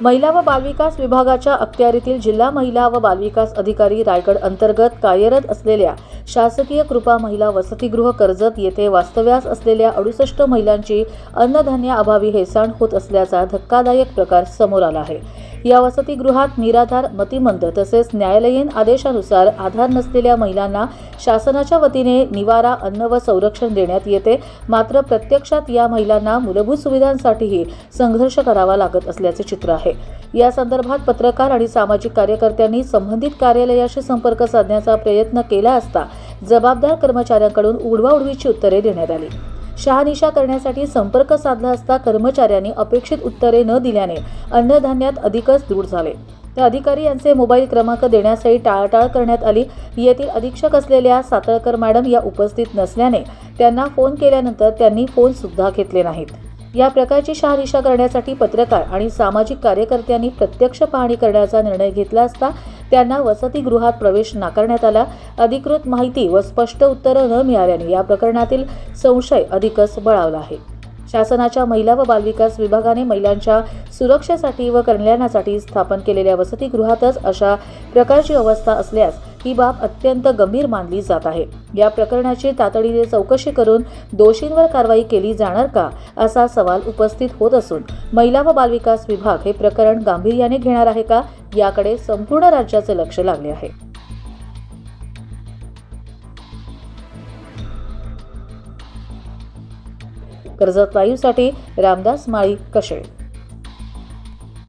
महिला व बालविकास विभागाच्या अखत्यारीतील जिल्हा महिला व बालविकास अधिकारी रायगड अंतर्गत कार्यरत असलेल्या शासकीय कृपा महिला वसतिगृह कर्जत येथे वास्तव्यास असलेल्या अडुसष्ट महिलांची अन्नधान्याअभावी हेळसांड होत असल्याचा धक्कादायक प्रकार समोर आला आहे. या वसतिगृहात निराधार मतिमंद तसेच न्यायालयीन आदेशानुसार आधार नसलेल्या महिलांना शासनाच्या वतीने निवारा अन्न व संरक्षण देण्यात येते. मात्र प्रत्यक्षात या महिलांना मूलभूत सुविधांसाठीही संघर्ष करावा लागत असल्याचे चित्र आहे. या संदर्भात पत्रकार आणि सामाजिक कार्यकर्त्यांनी संबंधित कार्यालयाशी संपर्क साधण्याचा प्रयत्न केला असता जबाबदार कर्मचाऱ्यांकडून उडवाउडवीची उत्तरे देण्यात आली. शहानिशा करण्यासाठी संपर्क साधला असता कर्मचाऱ्यांनी अपेक्षित उत्तरे न दिल्याने अन्नधान्यात अधिकच दूर झाले. त्या अधिकारी यांचे मोबाईल क्रमांक देण्यासही टाळाटाळ करण्यात आली. येथील अधीक्षक असलेल्या सातळकर मॅडम या उपस्थित नसल्याने त्यांना फोन केल्यानंतर त्यांनी फोन सुद्धा घेतले नाहीत. या प्रकारची शहानिशा करण्यासाठी पत्रकार आणि सामाजिक कार्यकर्त्यांनी प्रत्यक्ष पाहणी करण्याचा निर्णय घेतला असता त्यांना वसतिगृहात प्रवेश नाकारण्यात आला. अधिकृत माहिती व स्पष्ट उत्तरं न मिळाल्याने या प्रकरणातील संशय अधिकच बळावला आहे. शासनाच्या महिला व बालविकास विभागाने महिलांच्या सुरक्षेसाठी व कल्याणासाठी स्थापन केलेल्या वसतिगृहातच अशा प्रकारची अवस्था असल्यास ही बाब अत्यंत गंभीर मानली जात आहे. या प्रकरणाची तातडीने चौकशी करून दोषींवर कारवाई केली जाणार का असा सवाल उपस्थित होत असून महिला व बालविकास विभाग हे प्रकरण गांभीर्याने घेणार आहे का याकडे संपूर्ण राज्याचे लक्ष लागले आहे. कर्जत लाईव्हसाठी रामदास माळी कशेळ